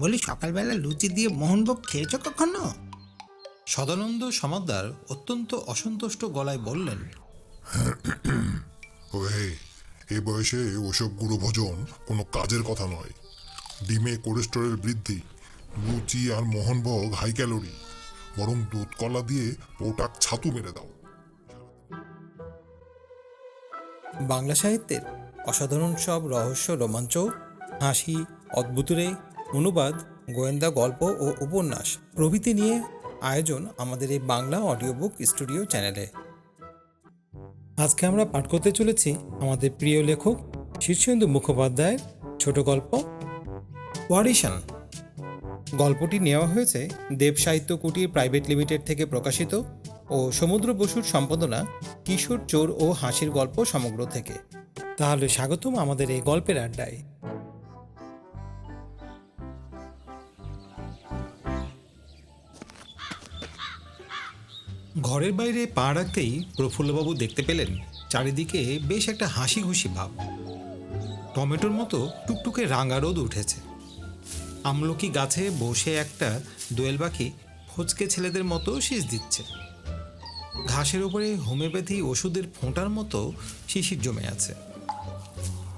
বলি সকালবেলা লুচি দিয়ে মোহনভোগ খেয়েছো কখনো? সদানন্দ সমাদ্দার অত্যন্ত অসন্তুষ্ট গলায় বললেন ওহে এ বয়সে ওসব গুঁড়ো ভোজন কোনো কাজের কথা নয়। ডিমে কোলেস্টেরল বৃদ্ধি লুচি আর মোহনভোগ হাই ক্যালোরি বরং দুধ কলা দিয়ে পোটাক ছাতু মেরে দাও। বাংলা সাহিত্যের অসাধারণ সব রহস্য রোমাঞ্চ হাসি অদ্ভুতরে অনুবাদ, গোয়েন্দা গল্প ও উপন্যাস প্রভৃতি নিয়ে আয়োজন আমাদের এই বাংলা অডিও বুক স্টুডিও চ্যানেলে। আজকে আমরা পাঠ করতে চলেছি আমাদের প্রিয় লেখক শীর্ষেন্দু মুখোপাধ্যায়ের ছোট গল্প, ওয়ারিশন। গল্পটি নেওয়া হয়েছে দেব সাহিত্য কুটির প্রাইভেট লিমিটেড থেকে প্রকাশিত ও সমুদ্র বসুর সম্পাদনা কিশোর চোর ও হাসির গল্প সমগ্র থেকে। তাহলে স্বাগতম আমাদের এই গল্পের আড্ডায়। ঘরের বাইরে পা রাখতেই প্রফুল্লবাবু দেখতে পেলেন চারিদিকে বেশ একটা হাসি খুশি ভাব। টমেটোর মতো টুকটুকে রাঙা রোদ উঠেছে। আমলকি গাছে বসে একটা দোয়েল পাখি ফচকে ছেলেদের মতো শীষ দিচ্ছে। ঘাসের উপরে হোমিওপ্যাথি ওষুধের ফোঁটার মতো শিশির জমে আছে।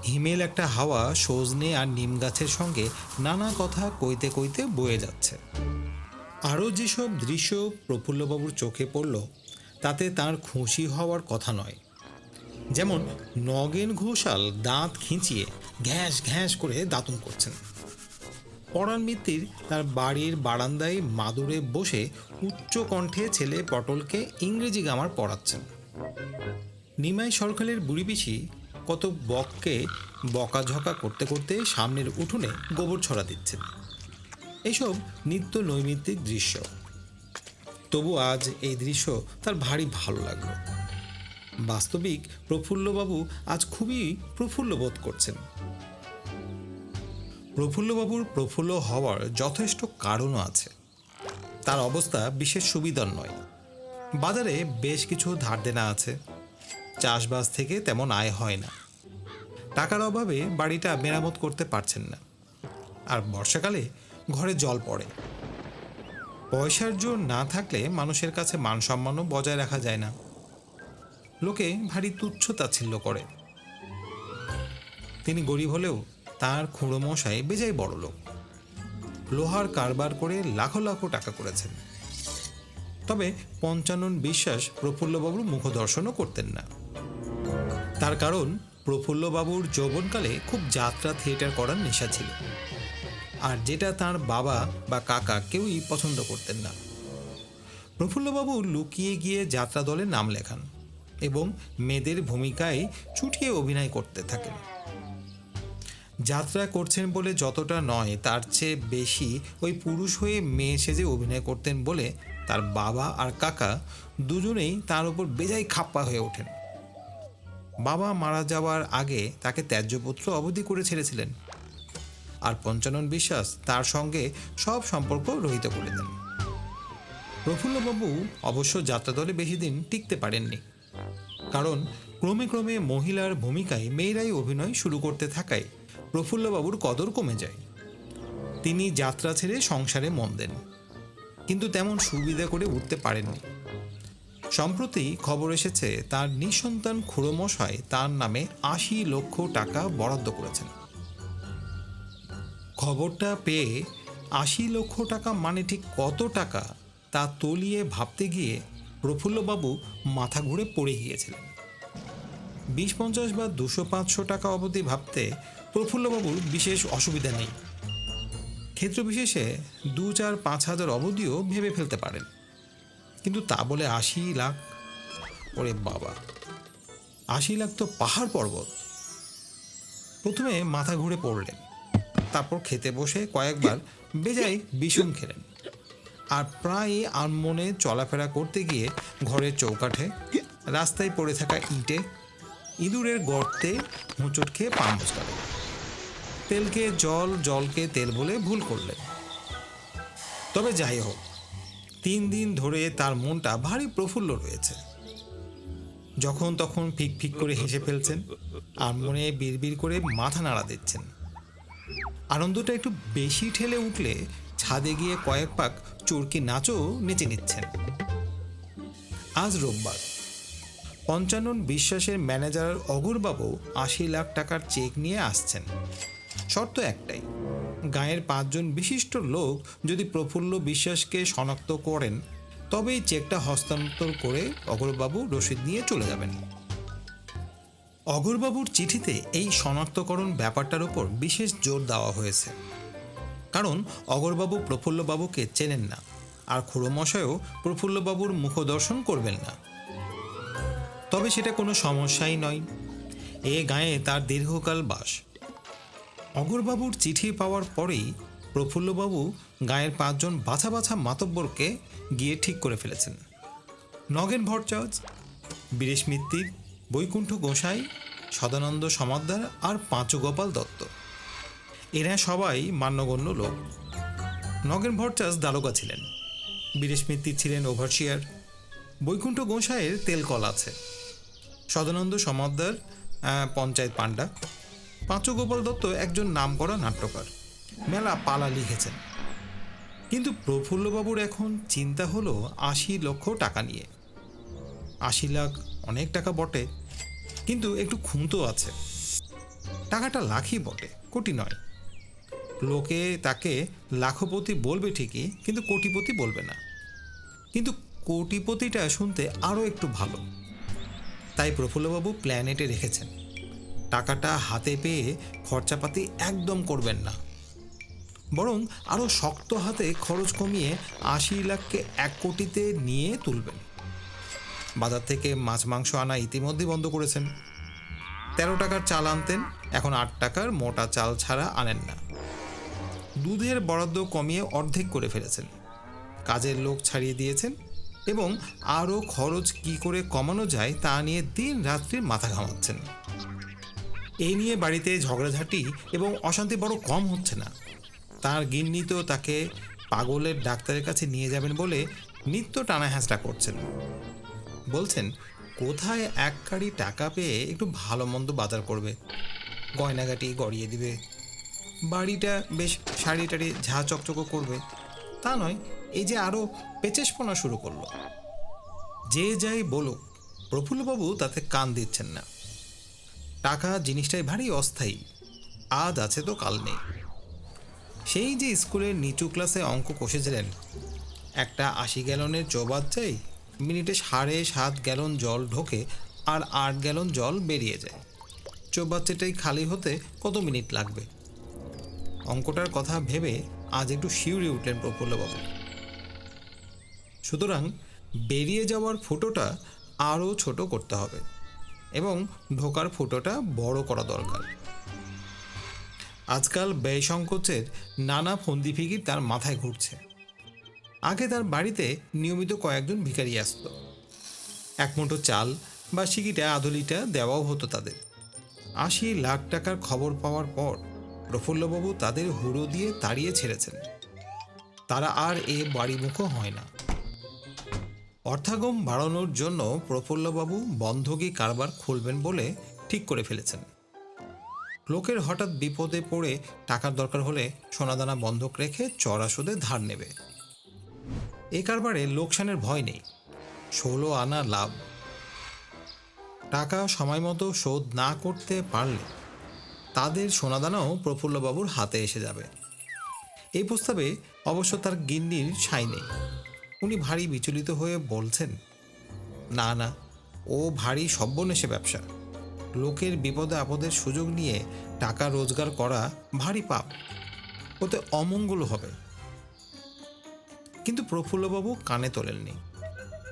হিমেল একটা হাওয়া সজনে আর নিম গাছের সঙ্গে নানা কথা কইতে কইতে বয়ে যাচ্ছে। আরও যেসব দৃশ্য প্রফুল্লবাবুর চোখে পড়ল, তাতে তার খুশি হওয়ার কথা নয়। যেমন নগেন ঘোষাল দাঁত খিঁচিয়ে ঘ্যাস ঘ্যাস করে দাঁতন করছেন। পরাণ মিত্তির তার বাড়ির বারান্দায় মাদুরে বসে উচ্চ কণ্ঠে ছেলে পটলকে ইংরেজি গামার পড়াচ্ছেন। নিমাই সরকারের বুড়ি পিসি কত বককে বকাঝকা করতে করতে সামনের উঠোনে গোবর ছড়া দিচ্ছেন। এসব নিত্য নৈমিত্তিক দৃশ্য। তবু আজ এই দৃশ্য তার ভারী ভালো লাগল। বাস্তবিক প্রফুল্লবাবু আজ খুবই প্রফুল্ল বোধ করছেন। প্রফুল্লবাবুর প্রফুল্ল হওয়ার যথেষ্ট কারণও আছে। তার অবস্থা বিশেষ সুবিধার নয়। বাজারে বেশ কিছু ধার দেনা আছে। চাষবাস থেকে তেমন আয় হয় না। টাকার অভাবে বাড়িটা মেরামত করতে পারছেন না। আর বর্ষাকালে ঘরে জল পড়ে। পয়সার জোর না থাকলে মানুষের কাছে মান সম্মানও বজায় রাখা যায় না। লোকে ভারী তুচ্ছ তাচ্ছিল্য করে। তিনি গরিব হলেও তার খুঁড়ো মশাই বেজায় বড় লোক। লোহার কারবার করে লাখো লাখো টাকা করেছেন। তবে পঞ্চানন বিশ্বাস প্রফুল্লবাবুর মুখদর্শনও করতেন না। তার কারণ প্রফুল্লবাবুর যৌবনকালে খুব যাত্রা থিয়েটার করার নেশা ছিল। আর যেটা তার বাবা বা কাকা কেউই পছন্দ করতেন না। প্রফুল্লবাবু লুকিয়ে গিয়ে যাত্রা দলে নাম লেখান এবং মেয়েদের ভূমিকায় চুটিয়ে অভিনয় করতে থাকেন। যাত্রা করছেন বলে যতটা নয়, তার চেয়ে বেশি ওই পুরুষ হয়ে মেয়ে সেজে অভিনয় করতেন বলে তার বাবা আর কাকা দুজনেই তার উপর বেজায় খাপ্পা হয়ে ওঠেন। বাবা মারা যাওয়ার আগে তাকে ত্যায্যপুত্র অবধি করে ছেড়েছিলেন। আর পঞ্চানন বিশ্বাস তার সঙ্গে সব সম্পর্ক রহিত করে দেন। প্রফুল্লবাবু অবশ্য যাত্রাদলে বেশি দিন টিকতে পারেননি। কারণ ক্রমে ক্রমে মহিলার ভূমিকায় মেয়েরাই অভিনয় শুরু করতে থাকায় প্রফুল্লবাবুর কদর কমে যায়। তিনি যাত্রা ছেড়ে সংসারে মন দেন, কিন্তু তেমন সুবিধা করে উঠতে পারেননি। সম্প্রতি খবর এসেছে, তার নিঃসন্তান খুড়োমশাই তার নামে আশি লক্ষ টাকা বরাদ্দ করেছেন। খবরটা পেয়ে আশি লক্ষ টাকা মানে ঠিক কত টাকা তা তলিয়ে ভাবতে গিয়ে প্রফুল্লবাবু মাথা ঘুরে পড়ে গিয়েছিলেন। বিশ, পঞ্চাশ বা দুশো, পাঁচশো টাকা অবধি ভাবতে প্রফুল্লবাবুর বিশেষ অসুবিধা নেই। ক্ষেত্র বিশেষে দু, চার, পাঁচ হাজার অবধিও ভেবে ফেলতে পারেন। কিন্তু তা বলে আশি লাখ ওরে বাবা, আশি লাখ তো পাহাড় পর্বত। প্রথমে মাথা ঘুরে পড়লেন। তারপর খেতে বসে কয়েকবার বেজায় বিষম খেলেন। আর প্রায় আনমনে চলাফেরা করতে গিয়ে ঘরের চৌকাঠে, রাস্তায় পড়ে থাকা ইটে ইঁদুরের গর্তে হোঁচট খেয়ে পা মুচকালেন তেলকে জল, জলকে তেল বলে ভুল করলেন। তবে যাই হোক, তিন দিন ধরে তার মনটা ভারী প্রফুল্ল রয়েছে। যখন তখন ফিক ফিক করে হেসে ফেলছেন আর মনে বিড়বিড় করে মাথা নাড়া দিচ্ছেন। আনন্দটা একটু বেশি ঠেলে উঠলে ছাদে গিয়ে কয়েক পাক চরকি নাচও নেচে নিচ্ছেন। আজ রোববার। পঞ্চানন বিশ্বাসের ম্যানেজার অগুরবাবু আশি লাখ টাকার চেক নিয়ে আসছেন। শর্ত একটাই, গায়ের পাঁচজন বিশিষ্ট লোক যদি প্রফুল্ল বিশ্বাসকে শনাক্ত করেন, তবেই চেকটা হস্তান্তর করে অগরবাবু রসিদ নিয়ে চলে যাবেন। অগরবাবুর চিঠিতে এই শনাক্তকরণ ব্যাপারটার উপর বিশেষ জোর দেওয়া হয়েছে। কারণ অগরবাবু প্রফুল্লবাবুকে চেনেন না, আর খুড়োমশায়ও প্রফুল্লবাবুর মুখদর্শন করবেন না। তবে সেটা কোনো সমস্যাই নয়। এ গায়ে তার দীর্ঘকাল বাস। অগরবাবুর চিঠি পাওয়ার পরেই প্রফুল্লবাবু গায়ের পাঁচজন বাছা বাছা মাতব্বরকে গিয়ে ঠিক করে ফেলেছেন। নগেন ভট্টাচার্য, বীরেশ মিত্তির বৈকুণ্ঠ গোসাই, সদানন্দ সমাদ্দার আর পাঁচু গোপাল দত্ত। এরা সবাই মান্যগণ্য লোক। নগেন ভট্টাচার্য দারোগা ছিলেন। বীরেশ মিত্তির ছিলেন ওভারসিয়ার। বৈকুণ্ঠ গোসাইয়ের তেল কল আছে। সদানন্দ সমাদ্দার পঞ্চায়েত পাণ্ডা। পাঁচু গোপাল দত্ত একজন নামকরা নাট্যকার। মেলা পালা লিখেছেন। কিন্তু প্রফুল্লবাবুর এখন চিন্তা হলো আশি লক্ষ টাকা নিয়ে। আশি লাখ অনেক টাকা বটে। কিন্তু একটু খুঁতো আছে। টাকাটা লাখই বটে, কোটি নয়। লোকে তাকে লাখপতি বলবে ঠিকই, কিন্তু কোটিপতি বলবে না। কিন্তু কোটিপতিটা শুনতে আরও একটু ভালো। তাই প্রফুল্লবাবু প্ল্যানেটে রেখেছেন। টাকাটা হাতে পেয়ে খরচাপাতি একদম করবেন না। বরং আরও শক্ত হাতে খরচ কমিয়ে আশি লাখকে এক কোটিতে নিয়ে তুলবেন। বাজার থেকে মাছ, মাংস আনা ইতিমধ্যে বন্ধ করেছেন। তেরো টাকার চাল আনতেন, এখন আট টাকার মোটা চাল ছাড়া আনেন না। দুধের বরাদ্দ কমিয়ে অর্ধেক করে ফেলেছেন। কাজের লোক ছাড়িয়ে দিয়েছেন এবং আরও খরচ কি করে কমানো যায় তা নিয়ে দিন রাত্রি মাথা ঘামাচ্ছেন। এই নিয়ে বাড়িতে ঝগড়াঝাটি এবং অশান্তি বড় কম হচ্ছে না। তার গিন্নি তো তাকে পাগলের ডাক্তারের কাছে নিয়ে যাবেন বলে নিত্য টানা হ্যাঁচড়া করছেন। বলছেন, কোথায় এক কাড়ি টাকা পেয়ে একটু ভালো মন্দ বাজার করবে? গয়নাগাটি গড়িয়ে দিবে। বাড়িটা বেশ শাড়ি টাড়ি ঝা চকচকো করবে। তা নয়, এই যে আরও পেচেসপনা শুরু করল। যে যাই বলুক, প্রফুল্লবাবু তাতে কান দিচ্ছেন না। টাকা জিনিসটাই ভারী অস্থায়ী। আজ আছে তো কাল নেই। সেই যে স্কুলের নিচু ক্লাসে অঙ্ক কষেছিলেন একটা আশি গ্যালনের চৌবাদ চাই মিনিটে সাড়ে সাত গ্যালন জল ঢোকে আর আট গ্যালন জল বেরিয়ে যায়। চৌবাচ্চাটাই খালি হতে কত মিনিট লাগবে? অঙ্কটার কথা ভেবে আজ একটু শিউরে উঠলেন প্রফুল্লবাবু। সুতরাং বেরিয়ে যাওয়ার ফুটোটা আরও ছোট করতে হবে এবং ঢোকার ফুটোটা বড় করা দরকার। আজকাল ব্যয় সংকোচের নানা ফন্দি ফিকির তার মাথায় ঘুরছে। আগে তার বাড়িতে নিয়মিত কয়েকজন ভিখারি আসতো। এক মুঠো চাল বা সিকিটা আধলিটা দেওয়াও হতো তাদের। আশি লাখ টাকার খবর পাওয়ার পর প্রফুল্লবাবু তাদের হুড়ো দিয়ে তাড়িয়ে ছেড়েছেন। তারা আর এ বাড়িমুখো হয় না। অর্থাগম বাড়ানোর জন্য প্রফুল্লবাবু বন্ধকি কারবার খুলবেন বলে ঠিক করে ফেলেছেন। লোকের হঠাৎ বিপদে পড়ে টাকার দরকার হলে সোনাদানা বন্ধক রেখে চড়া সুদে ধার নেবে। এ কারবারে লোকসানের ভয় নেই। ষোলো আনা লাভ। টাকা সময় মতো শোধ না করতে পারলে তাদের সোনাদানাও প্রফুল্লবাবুর হাতে এসে যাবে। এই প্রস্তাবে অবশ্য তার গিন্নির সাই নেই। উনি ভারী বিচলিত হয়ে বলছেন, না না, ও ভারী সব্যনেশে ব্যবসা। লোকের বিপদে আপদের সুযোগ নিয়ে টাকা রোজগার করা ভারী পাপ। ওতে অমঙ্গল হবে। কিন্তু প্রফুল্লবাবু কানে তোলেননি।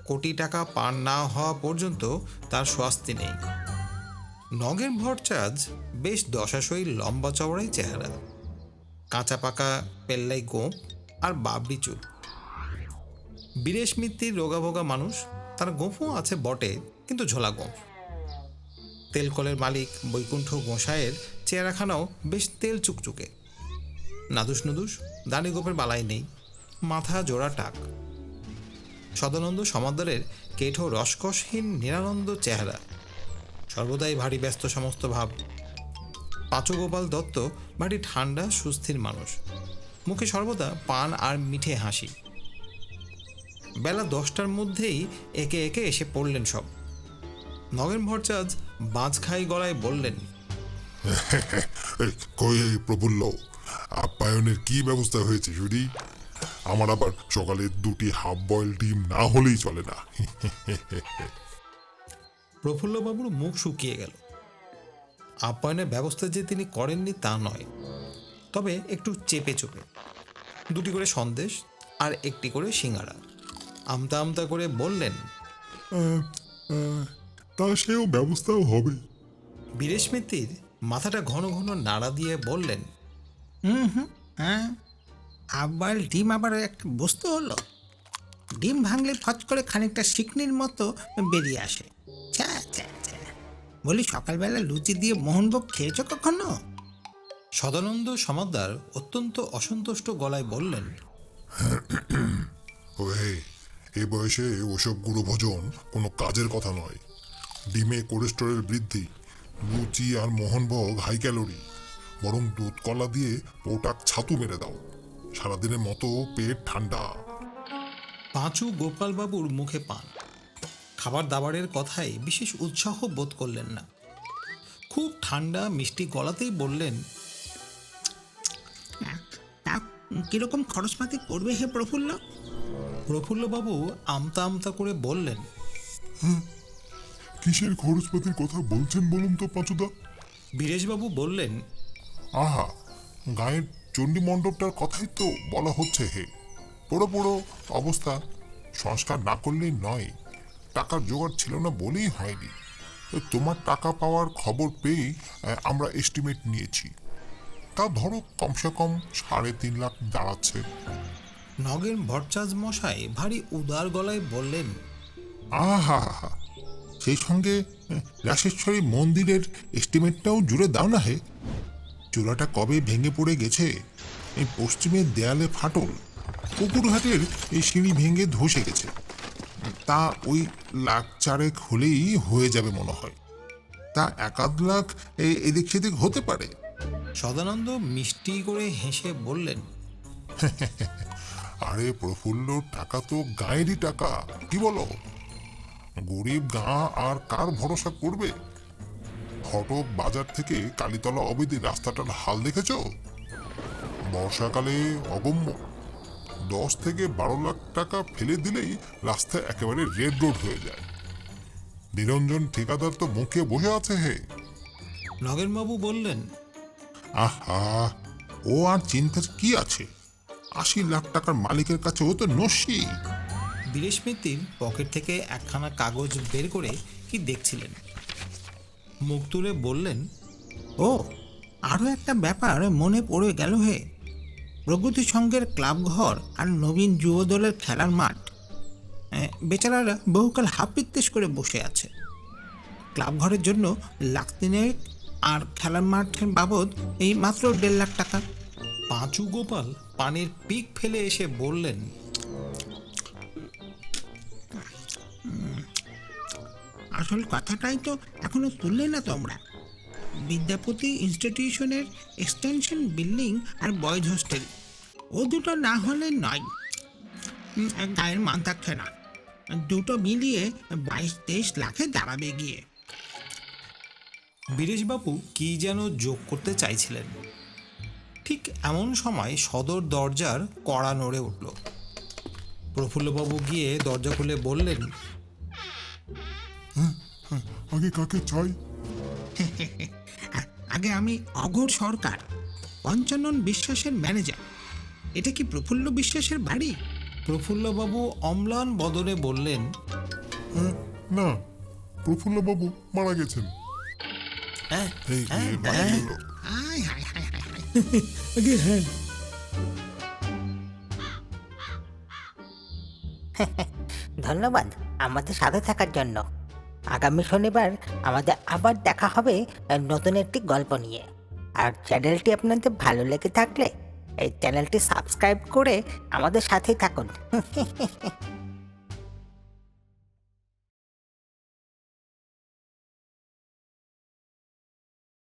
কোটি টাকা পান না হওয়া পর্যন্ত তার স্বাস্তি নেই। নগেন ভট্টাচার্য বেশ দশাশয়ী লম্বা চওড়াই চেহারা। কাঁচা পাকা পেল্লাই গোঁপ আর বাবরি চুল। বীরেশ মিত্তির রোগাভোগা মানুষ, তার গোঁফও আছে বটে, কিন্তু ঝোলা গোঁফ। তেলকলের মালিক বৈকুণ্ঠ গোসাইয়ের চেহারাখানাও বেশ তেল চুকচুকে। নাদুস নুদুস, দানি গোপের বালাই নেই। মাথা জোড়া টাক। সদানন্দ সমাদরের কেঠো রসকসহীন নিরানন্দ চেহারা। সর্বদাই ভারী ব্যস্ত সমস্ত ভাব। পাঁচগোপাল দত্ত বাড়ি ঠান্ডা, সুস্থির মানুষ। মুখে সর্বদা পান আর মিঠে হাসি। বেলা দশটার মধ্যেই একে একে এসে পড়লেন সব। নগেন ভট্টাচার্য বাজখাই গলায় বললেন প্রফুল্ল? আপ্যায়নের কি ব্যবস্থা হয়েছে, শুনি? আমার আবার সকালে দুটি হাফ বয়েল ডিম না হলেই চলে না। প্রফুল্লবাবুর মুখ শুকিয়ে গেল। আপ্যায়নের ব্যবস্থা যে তিনি করেননি তা নয়। তবে একটু চেপে চোপে। দুটি করে সন্দেশ আর একটি করে সিঙ্গারা। আমতা আমতা করে বললেন তা সেও ব্যবস্থাও হবে। বীরেশ মিত্তির মাথাটা ঘন ঘন নাড়া দিয়ে বললেন হুম হুম হ্যাঁ আবার ডিম আবার একটা বস্তু হলো। ডিম ভাঙলে ফচ করে খানিকটা শিকনির মতো বেরিয়ে আসে। ছ্যা, ছ্যা, ছ্যা। বলি সকালবেলা লুচি দিয়ে মোহনভোগ খেয়েছো কখনো? সদানন্দ সমাদ্দার অত্যন্ত অসন্তুষ্ট গলায় বললেন ওহে এ বয়সে ওসব গুঁড়ো ভোজন কোনো কাজের কথা নয়। ডিমে কোলেস্টেরল বৃদ্ধি লুচি আর মোহনভোগ হাই ক্যালোরি। বরং দুধ কলা দিয়ে পোটাক ছাতু মেরে দাও। সারাদিনের মতো পেট ঠান্ডা। পাঁচু গোপালবাবুর মুখে পান। খাবার দাবারের কথায় বিশেষ উৎসাহ বোধ করলেন না। খুব ঠান্ডা মিষ্টি গলাতেই বললেন তা কীরকম খরচপাতি করবে হে প্রফুল্ল? প্রফুল্লবাবু আমতা আমতা করে বললেন কিসের খরচপাতির কথা বলছেন বলুন তো পাঁচুদা? বীরেশবাবু বললেন আহা গায়ের চণ্ডী মণ্ডপটার কথাই তো বলা হচ্ছে হে। পুরো পুরো অবস্থা। সংস্কার না করলেই নয়। টাকার জোগাড় ছিল না বলেই হয়নি। তোমার টাকা পাওয়ার খবর পেয়েই আমরা এস্টিমেট নিয়েছি। তা ধরো কমসে কম সাড়ে তিন লাখ দাঁড়াচ্ছে। নগেন ভট্টাচার্য মশাই ভারী উদার গলায় বললেন আহা সেই সঙ্গে রাশেশ্বরী মন্দিরের এস্টিমেটটাও জুড়ে দাও না হে। চূড়াটা কবে ভেঙে পড়ে গেছে? এই পশ্চিমের দেয়ালে ফাটল। পুকুরহাটের এই সিঁড়ি ভেঙে ধসে গেছে। তা ওই লাখ চারেক হলেই হয়ে যাবে মনে হয়। তা এক আধ লাখ এদিক সেদিক হতে পারে। সদানন্দ মিষ্টি করে হেসে বললেন আরে প্রফুল্ল টাকা তো গায়েরই টাকা কি বলো? গরিব গা আর কার ভরসা করবে? ফটক বাজার থেকে কালীতলা অবধি রাস্তাটার হাল দেখেছ? বর্ষাকালে অগম্য। দশ থেকে বারো লাখ টাকা ফেলে দিলেই রাস্তা একেবারে রেড রোড হয়ে যায়। নিরঞ্জন ঠিকাদার তো মুখে বসে আছে হে। নগেনবাবু বললেন আহা ও আর চিন্তার কি আছে? আশি লাখ টাকার মালিকের কাছে ও তো নস্যি। বীরেশ মিত্তির পকেট থেকে একখানা কাগজ বের করে কি দেখছিলেন? মুখ তুলে বললেন ও আরও একটা ব্যাপার মনে পড়ে গেল হে। প্রগতি সংঘের ক্লাব ঘর আর নবীন যুব দলের খেলার মাঠ। বেচারারা বহুকাল হাপিত্তেশ করে বসে আছে। ক্লাব ঘরের জন্য লাখ তিনেক আর খেলার মাঠের বাবদ এই মাত্র দেড় লাখ টাকা। পাঁচু গোপাল পানের পিক ফেলে এসে বললেন আসল কথাটাই তো এখনও তুললে না তোমরা। বিদ্যাপতি ইনস্টিটিউশনের এক্সটেনশন বিল্ডিং আর বয়েজ হোস্টেল, ও দুটো না হলে নয়। গায়ের মান থাকছে না দুটো মিলিয়ে বাইশ তেইশ লাখে দাঁড়াবে গিয়ে। বীরেশবাবু কি যেন যোগ করতে চাইছিলেন। ঠিক এমন সময় সদর দরজার কড়া নড়ে উঠল। প্রফুল্লবাবু গিয়ে দরজা খুলে বললেন আগে কাকে চাই? আগে আমি অঘোর সরকার পঞ্চানন বিশ্বাসের ম্যানেজার এটা কি প্রফুল্ল বিশ্বাসের বাড়ি? প্রফুল্লবাবু অম্লান বদনে বললেন না প্রফুল্লবাবু মারা গেছেন। হ্যাঁ হায় হায় হায় হায়। আগে হ্যাঁ। ধন্যবাদ আমাদের সাথে থাকার জন্য। আগামী শনিবার আমাদের আবার দেখা হবে নতুন একটি গল্প নিয়ে। আর চ্যানেলটি আপনাদের ভালো লেগে থাকলে এই চ্যানেলটি সাবস্ক্রাইব করে আমাদের সাথেই থাকুন।